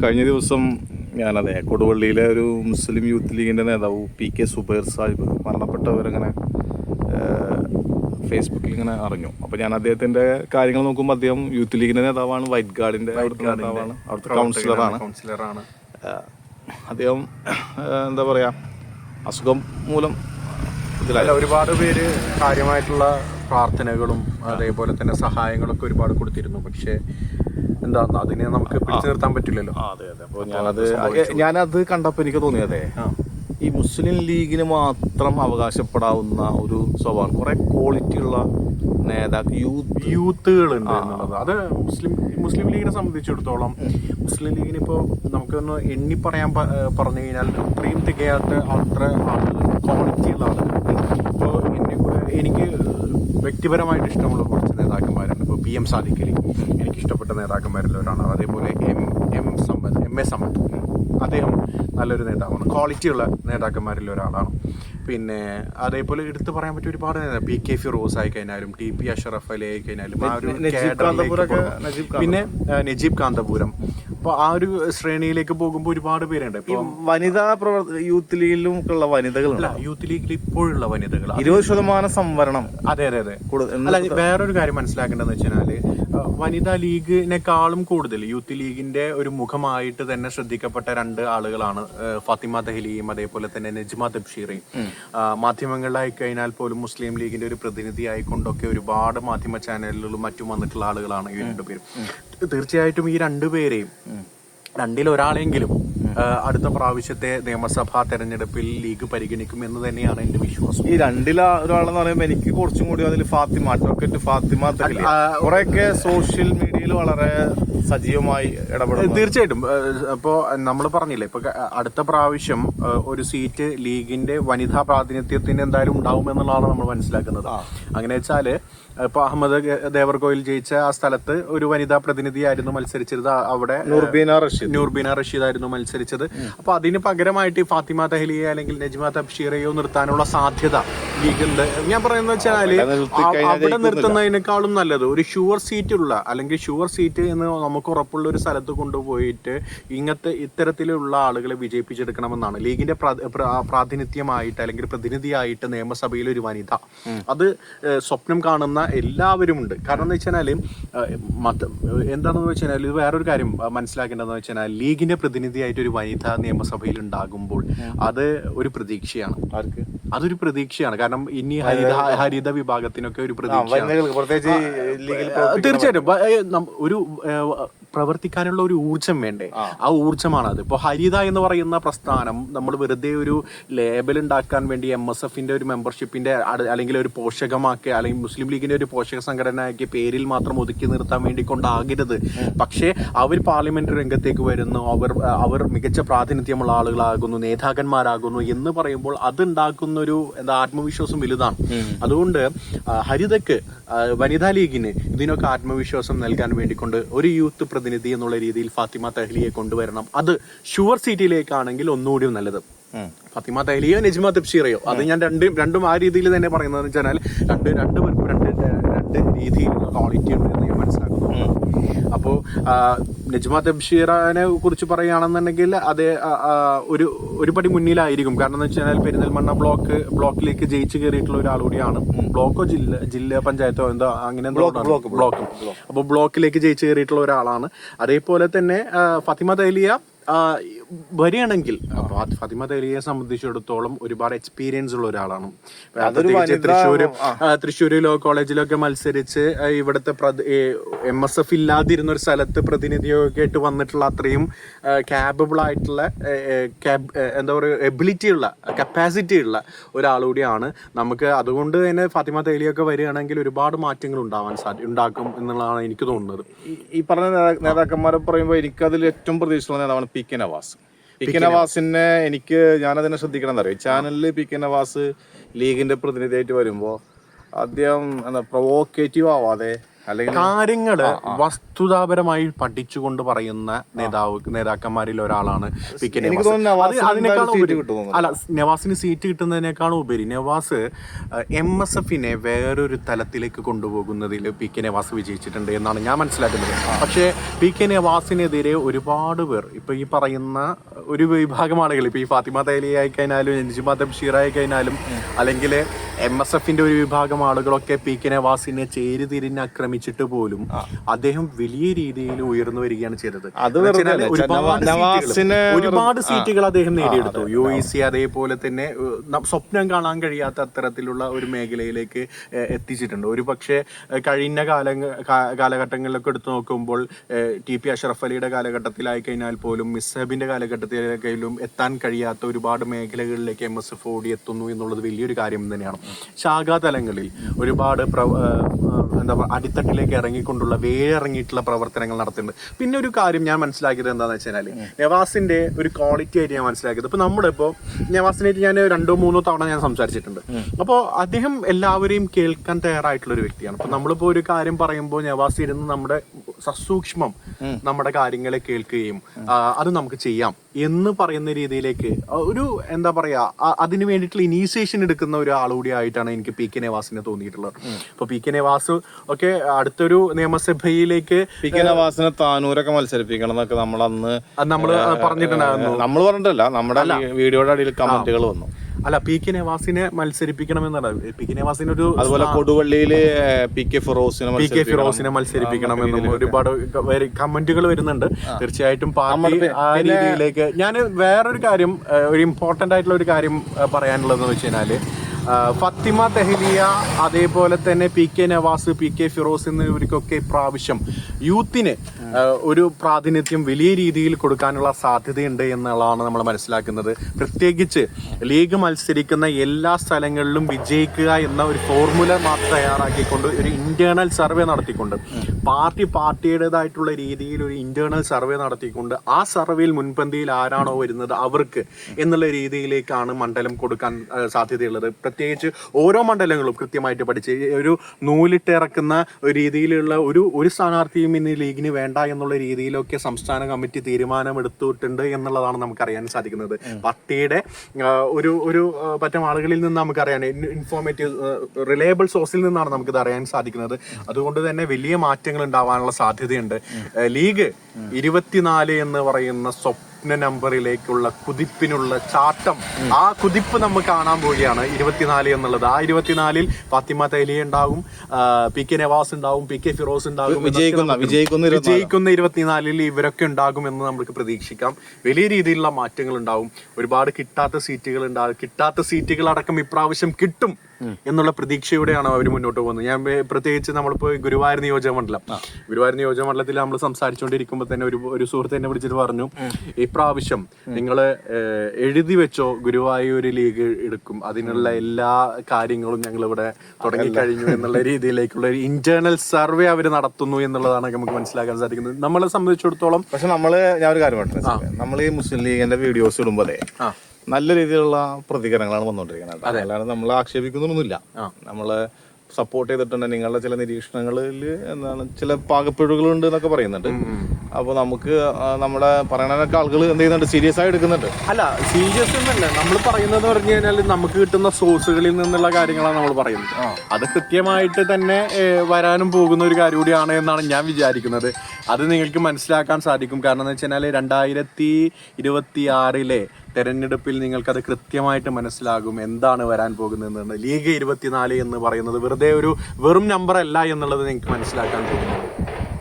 കഴിഞ്ഞ ദിവസം ഞാനതെ കൊടുവള്ളിയിലെ ഒരു മുസ്ലിം യൂത്ത് ലീഗിന്റെ നേതാവ് പി കെ സുബൈർ സാഹിബ് മരണപ്പെട്ടവരങ്ങനെ ഫേസ്ബുക്കിൽ ഇങ്ങനെ അറിഞ്ഞു. അപ്പോൾ ഞാൻ അദ്ദേഹത്തിന്റെ കാര്യങ്ങൾ നോക്കുമ്പോൾ അദ്ദേഹം യൂത്ത് ലീഗിന്റെ നേതാവാണ് വൈറ്റ് ഗാർഡിന്റെ അവിടുത്തെ നേതാവാണ് അവിടുത്തെ കൗൺസിലറാണ് കൗൺസിലറാണ് അദ്ദേഹം എന്താ പറയുക അസുഖം മൂലം ഒരുപാട് പേര് കാര്യമായിട്ടുള്ള പ്രാർത്ഥനകളും അതേപോലെ തന്നെ സഹായങ്ങളൊക്കെ ഒരുപാട് കൊടുത്തിരുന്നു. പക്ഷേ എന്താ അതിനെ നമുക്ക് പിടിച്ചു നിർത്താൻ പറ്റില്ലല്ലോ. അതെ അതെ. അപ്പോൾ ഞാനത് ഞാനത് കണ്ടപ്പോൾ എനിക്ക് തോന്നിയതേ ഈ മുസ്ലിം ലീഗിന് മാത്രം അവകാശപ്പെടാവുന്ന ഒരു സ്വഭാവം കുറെ ക്വാളിറ്റി ഉള്ള നേതാക്കൾ യൂത്ത്. യൂത്തുകൾ ഉണ്ട് എന്നുള്ളത്. അത് മുസ്ലിം മുസ്ലിം ലീഗിനെ സംബന്ധിച്ചിടത്തോളം മുസ്ലിം ലീഗിന് ഇപ്പോൾ നമുക്കൊന്ന് എണ്ണി പറയാൻ പറഞ്ഞു കഴിഞ്ഞാൽ അത്രയും തികയാത്ത അത്ര ആളുകൾ ക്വാളിറ്റി ഉള്ള ആളുകൾ. ഇപ്പോൾ എന്നെ എനിക്ക് വ്യക്തിപരമായിട്ട് ഇഷ്ടമുള്ള കുറച്ച് നേതാക്കന്മാരുണ്ട്. ഇപ്പോൾ പി എം സാദിഖലി എനിക്ക് ഇഷ്ടപ്പെട്ട നേതാക്കന്മാരിൽ ഒരാളാണ് അതേപോലെ M M Sampath M A Sampath അദ്ദേഹം നല്ലൊരു നേതാവാണ്. ക്വാളിറ്റിയുള്ള നേതാക്കന്മാരിൽ ഒരാളാണ് പിന്നെ അതേപോലെ എടുത്തു പറയാൻ പറ്റിയ ഒരുപാട് പി കെ ഫി റോസ് ആയി കഴിഞ്ഞാലും ടി പി അഷറഫ് അലി ആയി കഴിഞ്ഞാലും പിന്നെ നജീബ് കാന്തപുരം. അപ്പൊ ആ ഒരു ശ്രേണിയിലേക്ക് പോകുമ്പോൾ ഒരുപാട് പേരുണ്ട്. ഇപ്പൊ വനിതാ പ്രവർത്തന യൂത്ത് ലീഗിലും ഉള്ള വനിതകൾ യൂത്ത് ലീഗിൽ ഇപ്പോഴുള്ള വനിതകൾ ഇരുപത് ശതമാനം സംവരണം. അതെ അതെ അതെ. അല്ല വേറൊരു കാര്യം മനസ്സിലാക്കേണ്ടതെന്ന് വെച്ചാൽ വനിതാ ലീഗിനെക്കാളും കൂടുതൽ യൂത്ത് ലീഗിന്റെ ഒരു മുഖമായിട്ട് തന്നെ ശ്രദ്ധിക്കപ്പെട്ട രണ്ട് ആളുകളാണ് ഫാത്തിമ ദഹ്ലിയും അതേപോലെ തന്നെ നജ്മ തബ്ഷീറയും മാധ്യമങ്ങളിലായി കഴിഞ്ഞാൽ പോലും മുസ്ലിം ലീഗിന്റെ ഒരു പ്രതിനിധി ആയിക്കൊണ്ടൊക്കെ ഒരുപാട് മാധ്യമ ചാനലുകളും മറ്റും വന്നിട്ടുള്ള ആളുകളാണ് ഈ രണ്ടുപേരും. തീർച്ചയായിട്ടും ഈ രണ്ടുപേരെയും രണ്ടിൽ ഒരാളെങ്കിലും അടുത്ത പ്രാവശ്യത്തെ നിയമസഭാ തെരഞ്ഞെടുപ്പിൽ ലീഗ് പരിഗണിക്കും എന്ന് തന്നെയാണ് എന്റെ വിശ്വാസം. ഈ രണ്ടില ഒരാളെന്ന് പറയുമ്പോൾ എനിക്ക് കുറച്ചും കൂടി അതിൽ ഫാത്തിമ അഡ്വക്കേറ്റ് ഫാത്തിമ കുറെയൊക്കെ സോഷ്യൽ മീഡിയയിൽ വളരെ സജീവമായി ഇടപെടും തീർച്ചയായിട്ടും. അപ്പോൾ നമ്മൾ പറഞ്ഞില്ലേ ഇപ്പൊ അടുത്ത പ്രാവശ്യം ഒരു സീറ്റ് ലീഗിന്റെ വനിതാ പ്രാതിനിധ്യത്തിന് എന്തായാലും ഉണ്ടാവും എന്നുള്ളതാണ് നമ്മൾ മനസ്സിലാക്കുന്നത്. അങ്ങനെ വെച്ചാൽ ഇപ്പൊ അഹമ്മദ് ദേവർകോയിൽ ജയിച്ച ആ സ്ഥലത്ത് ഒരു വനിതാ പ്രതിനിധിയായിരുന്നു മത്സരിച്ചിരുന്നത്. അവിടെ നൂർബീന റഷീദ്. നൂർബീന റഷീദ് ആയിരുന്നു മത്സരിച്ചത്. അപ്പൊ അതിന് പകരമായിട്ട് ഫാത്തിമ തഹ്ലിയെ അല്ലെങ്കിൽ നജ്മ തബ്ഷീറയോ നിർത്താനുള്ള സാധ്യത ലീഗുണ്ട് ഞാൻ പറയുന്ന വെച്ചാൽ അവിടെ നിർത്തുന്നതിനേക്കാളും നല്ലത് ഒരു ഷുവർ സീറ്റ് ഉള്ള അല്ലെങ്കിൽ ഷുവർ സീറ്റ് എന്ന് നമുക്ക് ഉറപ്പുള്ള ഒരു സ്ഥലത്ത് കൊണ്ടുപോയിട്ട് ഇങ്ങനത്തെ ഇത്തരത്തിലുള്ള ആളുകളെ വിജയിപ്പിച്ചെടുക്കണമെന്നാണ്. ലീഗിന്റെ പ്രാ- പ്രാ- പ്രാതിനിധ്യമായിട്ട് അല്ലെങ്കിൽ പ്രതിനിധിയായിട്ട് നിയമസഭയിൽ ഒരു വനിത അത് സ്വപ്നം കാണുന്ന എല്ലാവരും ഉണ്ട് കാരണം എന്ന് വെച്ചാൽ മത എന്താണെന്ന് വെച്ചാൽ ഇത് വേറൊരു കാര്യം മനസ്സിലാക്കേണ്ടതെന്ന് വെച്ചാൽ ലീഗിന്റെ പ്രതിനിധിയായിട്ട് ഒരു വനിത നിയമസഭയിൽ ഉണ്ടാകുമ്പോൾ അത് ഒരു പ്രതീക്ഷയാണ്. അതൊരു പ്രതീക്ഷയാണ്. കാരണം ഇനി ഹരിത ഹരിത വിഭാഗത്തിനൊക്കെ ഒരു പ്രതീക്ഷ തീർച്ചയായിട്ടും. ഒരു പ്രവർത്തിക്കാനുള്ള ഒരു ഊർജം വേണ്ടേ? ആ. ഊർജമാണ് അത് ഇപ്പോൾ ഹരിത എന്ന് പറയുന്ന പ്രസ്ഥാനം നമ്മൾ വെറുതെ ഒരു ലേബൽ ഉണ്ടാക്കാൻ വേണ്ടി എം എസ് എഫിന്റെ ഒരു മെമ്പർഷിപ്പിന്റെ അല്ലെങ്കിൽ ഒരു പോഷകമാക്കി അല്ലെങ്കിൽ മുസ്ലിം ലീഗിന്റെ ഒരു പോഷക സംഘടനയാക്കി പേരിൽ മാത്രം ഒതുക്കി നിർത്താൻ വേണ്ടി കൊണ്ടാകരുത്. പക്ഷേ അവർ പാർലമെന്റ് രംഗത്തേക്ക് വരുന്നു. അവർ അവർ മികച്ച പ്രാതിനിധ്യമുള്ള ആളുകളാകുന്നു നേതാക്കന്മാരാകുന്നു എന്ന് പറയുമ്പോൾ അത് ഉണ്ടാക്കുന്ന ഒരു എന്താ ആത്മവിശ്വാസം വലുതാണ്. അതുകൊണ്ട് ഹരിതക്ക് വനിതാ ലീഗിന് ഇതിനൊക്കെ ആത്മവിശ്വാസം നൽകാൻ വേണ്ടി കൊണ്ട് ഒരു യൂത്ത് പ്രതിനിധി എന്നുള്ള രീതിയിൽ ഫാത്തിമ തെഹ്ലിയെ കൊണ്ടുവരണം. അത് ഷുവർ സീറ്റിലേക്കാണെങ്കിൽ ഒന്നുകൂടി നല്ലത്. ഫാത്തിമ തൈലിയോ നജ്മ തബ്ഷീറയോ അത് ഞാൻ രണ്ടും രണ്ടും ആ രീതിയിൽ തന്നെ പറയുന്നത് വെച്ചാൽ രണ്ട് രണ്ട് രണ്ട് രണ്ട് രീതിയിലുള്ള ക്വാളിറ്റി ഉണ്ട് എന്ന് ഞാൻ മനസ്സിലാക്കുന്നു അപ്പോൾ നജ്മ തബ്ഷീറിനെ കുറിച്ച് പറയുകയാണെന്നുണ്ടെങ്കിൽ അത് ഒരു ഒരു പടി മുന്നിലായിരിക്കും. കാരണം എന്ന് വെച്ചാൽ പെരിന്തൽമണ്ണ ബ്ലോക്ക് ബ്ലോക്കിലേക്ക് ജയിച്ചു കയറിയിട്ടുള്ള ഒരാൾ കൂടിയാണ്. ബ്ലോക്കോ ജില്ല ജില്ലാ പഞ്ചായത്തോ എന്തോ അങ്ങനെ ബ്ലോക്കും അപ്പോൾ ബ്ലോക്കിലേക്ക് ജയിച്ചു കയറിയിട്ടുള്ള ഒരാളാണ്. അതേപോലെ തന്നെ ഫത്തിമ തേലിയ വരികയാണെങ്കിൽ ഫാത്തിമ തേലിയെ സംബന്ധിച്ചിടത്തോളം ഒരുപാട് എക്സ്പീരിയൻസ് ഉള്ള ഒരാളാണ്. തൃശ്ശൂർ തൃശ്ശൂർ ലോ കോളേജിലൊക്കെ മത്സരിച്ച് ഇവിടുത്തെ എം എസ് എഫ് ഇല്ലാതിരുന്ന ഒരു സ്ഥലത്ത് പ്രതിനിധിയൊക്കെ ആയിട്ട് വന്നിട്ടുള്ള അത്രയും ക്യാബിൾ ആയിട്ടുള്ള എന്താ പറയുക എബിലിറ്റി ഉള്ള കപ്പാസിറ്റി ഉള്ള ഒരാൾ കൂടിയാണ്. നമുക്ക് അതുകൊണ്ട് തന്നെ ഫാത്തിമ തേലിയൊക്കെ വരികയാണെങ്കിൽ ഒരുപാട് മാറ്റങ്ങൾ ഉണ്ടാവാൻ സാധ്യ ഉണ്ടാക്കും എന്നുള്ളതാണ് എനിക്ക് തോന്നുന്നത്. ഈ- പറഞ്ഞ നേതാ- നേതാക്കന്മാരെ പറയുമ്പോൾ എനിക്കതിൽ ഏറ്റവും പ്രതീക്ഷയുള്ള നേതാവാണ് P K Navas P K നവാസിനെ എനിക്ക് ഞാനതിനെ ശ്രദ്ധിക്കണം എന്നറിയാം ചാനലിൽ പി കെ നവാസ് ലീഗിന്റെ പ്രതിനിധിയായിട്ട് വരുമ്പോൾ അദ്ദേഹം എന്താ പ്രൊവോക്കേറ്റീവ് ആവാതെ കാര്യങ്ങൾ വസ്തുതാപരമായി പഠിച്ചുകൊണ്ട് പറയുന്ന നേതാവ് നേതാക്കന്മാരിൽ ഒരാളാണ് പി കെ നവാസ്. അല്ല നവാസിന് സീറ്റ് കിട്ടുന്നതിനേക്കാളും ഉപരി നവാസ് എം എസ് എഫിനെ വേറൊരു തലത്തിലേക്ക് കൊണ്ടുപോകുന്നതിൽ പി കെ നവാസ് വിജയിച്ചിട്ടുണ്ട് എന്നാണ് ഞാൻ മനസ്സിലാക്കുന്നത്. പക്ഷേ പി കെ നവാസിനെതിരെ ഒരുപാട് പേർ ഇപ്പൊ ഈ പറയുന്ന ഒരു വിഭാഗം ആളുകൾ ഇപ്പൊ ഈ ഫാത്തിമ തൈലി ആയി കഴിഞ്ഞാലും നജിമ ബഷീർ ആയി കഴിഞ്ഞാലും അല്ലെങ്കിൽ എം എസ് എഫിന്റെ ഒരു വിഭാഗം ആളുകളൊക്കെ പി കെ നവാസിനെ ചേരി തിരിഞ്ഞ് ആക്രമിച്ചിട്ട് പോലും അദ്ദേഹം വലിയ രീതിയിൽ ഉയർന്നു വരികയാണ് ചെയ്തത്. ഒരുപാട് സീറ്റുകൾ- അദ്ദേഹം നേടിയെടുത്തു. യു ഇ സി അതേപോലെ തന്നെ സ്വപ്നം കാണാൻ കഴിയാത്ത അത്തരത്തിലുള്ള ഒരു മേഖലയിലേക്ക് എത്തിച്ചിട്ടുണ്ട്. ഒരു പക്ഷേ കഴിഞ്ഞ കാല കാലഘട്ടങ്ങളിലൊക്കെ എടുത്തു നോക്കുമ്പോൾ ടി പി അഷറഫ് അലിയുടെ കാലഘട്ടത്തിലായി കഴിഞ്ഞാൽ പോലും മിസ്സബിന്റെ കാലഘട്ടത്തിലേക്കും എത്താൻ കഴിയാത്ത ഒരുപാട് മേഖലകളിലേക്ക് എം എസ് എഫ് ഓടി എത്തുന്നു എന്നുള്ളത് വലിയൊരു കാര്യം തന്നെയാണ്. ശാഖാതലങ്ങളിൽ ഒരുപാട് എന്താ പറയുക അടിത്തട്ടിലേക്ക് ഇറങ്ങിക്കൊണ്ടുള്ള വേറിറങ്ങിയിട്ടുള്ള പ്രവർത്തനങ്ങൾ നടത്തുന്നുണ്ട് പിന്നെ ഒരു കാര്യം ഞാൻ മനസ്സിലാക്കിയത് എന്താണെന്ന് വെച്ച് കഴിഞ്ഞാൽ നവാസിന്റെ ഒരു ക്വാളിറ്റി ആയിട്ട് ഞാൻ മനസ്സിലാക്കിയത്. ഇപ്പൊ നമ്മുടെ ഇപ്പോ നവാസിനായിട്ട് ഞാൻ രണ്ടോ മൂന്നോ തവണ ഞാൻ സംസാരിച്ചിട്ടുണ്ട്. അപ്പോൾ അദ്ദേഹം എല്ലാവരെയും കേൾക്കാൻ തയ്യാറായിട്ടുള്ള ഒരു വ്യക്തിയാണ്. അപ്പൊ നമ്മളിപ്പോ ഒരു കാര്യം പറയുമ്പോൾ നവാസ് ഇരുന്ന് നമ്മുടെ സസൂക്ഷ്മം നമ്മുടെ കാര്യങ്ങളെ കേൾക്കുകയും അത് നമുക്ക് ചെയ്യാം എന്ന് പറയുന്ന രീതിയിലേക്ക് ഒരു എന്താ പറയാ അതിന് വേണ്ടിയിട്ടുള്ള ഇനീഷ്യേഷൻ എടുക്കുന്ന ഒരാൾ കൂടി ആയിട്ടാണ് എനിക്ക് പി കെ നവാസിനെ തോന്നിയിട്ടുള്ളത്. അപ്പൊ പി കെ നവാസ് ഒക്കെ അടുത്തൊരു നിയമസഭയിലേക്ക് പി കെ നവാസിനെ താനൂരൊക്കെ മത്സരിപ്പിക്കണം എന്നൊക്കെ നമ്മൾ അന്ന് നമ്മൾ നമ്മൾ പറഞ്ഞിട്ടുണ്ടായിരുന്നു. നമ്മൾ പറഞ്ഞിട്ടല്ല നമ്മുടെ വീഡിയോയുടെ അടിയിൽ കമന്റുകൾ വന്നു. അല്ല പി കെ നവാസിനെ മത്സരിപ്പിക്കണമെന്നാണ്. പി കെ നവാസിന് ഒരു അതുപോലെ കൊടുവള്ളിയിൽ പി കെ ഫിറോസിനെ പി കെ മത്സരിപ്പിക്കണം. ഫിറോസിനെ മത്സരിപ്പിക്കണമെന്നും ഒരുപാട് കമന്റുകൾ വരുന്നുണ്ട്. തീർച്ചയായിട്ടും പാർട്ടി ആ രീതിയിലേക്ക് ഞാൻ വേറൊരു കാര്യം ഒരു ഇമ്പോർട്ടന്റ് ആയിട്ടുള്ള ഒരു കാര്യം പറയാനുള്ളതെന്ന് വെച്ച് കഴിഞ്ഞാൽ ആ, ഫത്തിമ തെഹലിയ അതേപോലെ തന്നെ P K Navas P K Firoz എന്നിവർക്കൊക്കെ ഇപ്രാവശ്യം യൂത്തിന് ഒരു പ്രാതിനിധ്യം വലിയ രീതിയിൽ കൊടുക്കാനുള്ള സാധ്യതയുണ്ട് എന്നുള്ളതാണ് നമ്മൾ മനസ്സിലാക്കുന്നത്. പ്രത്യേകിച്ച് ലീഗ് മത്സരിക്കുന്ന എല്ലാ സ്ഥലങ്ങളിലും വിജയിക്കുക എന്ന ഒരു ഫോർമുല മാത്രം തയ്യാറാക്കിക്കൊണ്ട് ഒരു ഇന്റേണൽ സർവേ നടത്തിക്കൊണ്ട് പാർട്ടി പാർട്ടിയുടേതായിട്ടുള്ള രീതിയിൽ ഒരു ഇന്റേണൽ സർവേ നടത്തിക്കൊണ്ട് ആ സർവേയിൽ മുൻപന്തിയിൽ ആരാണോ വരുന്നത് അവർക്ക് എന്നുള്ള രീതിയിലേക്കാണ് മണ്ഡലം കൊടുക്കാൻ സാധ്യതയുള്ളത്. പ്രത്യേകിച്ച് ഓരോ മണ്ഡലങ്ങളും കൃത്യമായിട്ട് പഠിച്ച് ഒരു നൂലിട്ടിറക്കുന്ന രീതിയിലുള്ള ഒരു ഒരു സ്ഥാനാർത്ഥിയും ഇന്ന് ലീഗിന് വേണ്ട എന്നുള്ള രീതിയിലൊക്കെ സംസ്ഥാന കമ്മിറ്റി തീരുമാനമെടുത്തിട്ടുണ്ട് എന്നുള്ളതാണ് നമുക്കറിയാൻ സാധിക്കുന്നത്. പാർട്ടിയുടെ ഒരു ഒരു പറ്റം ആളുകളിൽ നിന്ന് നമുക്കറിയാൻ ഇൻഫോർമേറ്റീവ് റിലയബിൾ സോഴ്സിൽ നിന്നാണ് നമുക്കിത് അറിയാൻ സാധിക്കുന്നത്. അതുകൊണ്ട് തന്നെ വലിയ മാറ്റങ്ങൾ ഉണ്ടാവാനുള്ള സാധ്യതയുണ്ട്. ലീഗ് ഇരുപത്തിനാല് എന്ന് പറയുന്ന സ്വപ്ന നമ്പറിലേക്കുള്ള കുതിപ്പിനുള്ള ചാട്ടം. ആ കുതിപ്പ് നമ്മൾ കാണാൻ പോവുകയാണ്. ഇരുപത്തിനാല് എന്നുള്ളത്. ആ ഇരുപത്തിനാലിൽ ഫാത്തിമ തൈലിയ ഉണ്ടാകും പി കെ നവാസ് ഉണ്ടാവും പി കെ ഫിറോസ് ഉണ്ടാകും വിജയിക്കുന്ന. വിജയിക്കുന്ന ഇരുപത്തിനാലിൽ ഇവരൊക്കെ ഉണ്ടാകും എന്ന് നമുക്ക് പ്രതീക്ഷിക്കാം. വലിയ രീതിയിലുള്ള മാറ്റങ്ങൾ ഉണ്ടാവും. ഒരുപാട് കിട്ടാത്ത സീറ്റുകൾ ഉണ്ടാകും കിട്ടാത്ത സീറ്റുകൾ അടക്കം ഇപ്രാവശ്യം കിട്ടും. എന്നുള്ള പ്രതീക്ഷയോടെയാണ് അവർ മുന്നോട്ട് പോകുന്നത്? ഞാൻ പ്രത്യേകിച്ച് നമ്മളിപ്പോ ഗുരുവായൂർ നിയോജക മണ്ഡലം ഗുരുവായൂർ നിയോജക മണ്ഡലത്തിൽ നമ്മൾ സംസാരിച്ചുകൊണ്ടിരിക്കുമ്പോൾ തന്നെ ഒരു ഒരു സുഹൃത്ത് എന്നെ വിളിച്ചിട്ട് പറഞ്ഞു ഇപ്രാവശ്യം നിങ്ങൾ എഴുതി വെച്ചോ ഗുരുവായൂർ ലീഗ് എടുക്കും. അതിനുള്ള എല്ലാ കാര്യങ്ങളും ഞങ്ങൾ ഇവിടെ തുടങ്ങിക്കഴിഞ്ഞു എന്നുള്ള രീതിയിലേക്കുള്ള ഒരു ഇന്റേണൽ സർവേ അവർ നടത്തുന്നു എന്നുള്ളതാണ് നമുക്ക് മനസ്സിലാക്കാൻ സാധിക്കുന്നത്. നമ്മളെ സംബന്ധിച്ചിടത്തോളം പക്ഷെ നമ്മൾ ഞാൻ ഒരു കാര്യം പറഞ്ഞു നമ്മൾ ഈ മുസ്ലിം ലീഗിന്റെ വീഡിയോസ് ഇടുമ്പോഴേ. നല്ല രീതിയിലുള്ള പ്രതികരണങ്ങളാണ് വന്നുകൊണ്ടിരിക്കുന്നത് അല്ലാതെ നമ്മൾ ആക്ഷേപിക്കുന്നൊന്നുമില്ല. നമ്മൾ സപ്പോർട്ട് ചെയ്തിട്ടുണ്ട്. നിങ്ങളുടെ ചില നിരീക്ഷണങ്ങളിൽ എന്താണ് ചില പാകപ്പിഴകളുണ്ട് എന്നൊക്കെ പറയുന്നുണ്ട്. അപ്പൊ നമുക്ക് ആ, നമ്മുടെ പറയണതൊക്കെ ആളുകൾ എന്ത് ചെയ്യുന്നുണ്ട്? സീരിയസ് ആയി എടുക്കുന്നുണ്ട്. അല്ല സീരിയസ് ഒന്നല്ല നമ്മൾ പറയുന്നത് പറഞ്ഞു കഴിഞ്ഞാൽ നമുക്ക് കിട്ടുന്ന സോഴ്സുകളിൽ നിന്നുള്ള കാര്യങ്ങളാണ് നമ്മൾ പറയുന്നത്. അത് കൃത്യമായിട്ട് തന്നെ ഏഹ്, വരാനും പോകുന്ന ഒരു കാര്യം കൂടിയാണ് എന്നാണ് ഞാൻ വിചാരിക്കുന്നത്. അത് നിങ്ങൾക്ക് മനസ്സിലാക്കാൻ സാധിക്കും. കാരണം എന്ന് വെച്ചാൽ രണ്ടായിരത്തി ഇരുപത്തി ആറിലെ തെരഞ്ഞെടുപ്പിൽ നിങ്ങൾക്കത് കൃത്യമായിട്ട് മനസ്സിലാകും എന്താണ് വരാൻ പോകുന്നത് ലീഗ് ഇരുപത്തിനാല് എന്ന് പറയുന്നത് വെറുതെ ഒരു വെറും നമ്പർ അല്ല എന്നുള്ളത് നിങ്ങൾക്ക് മനസ്സിലാക്കാൻ പോകുന്നത്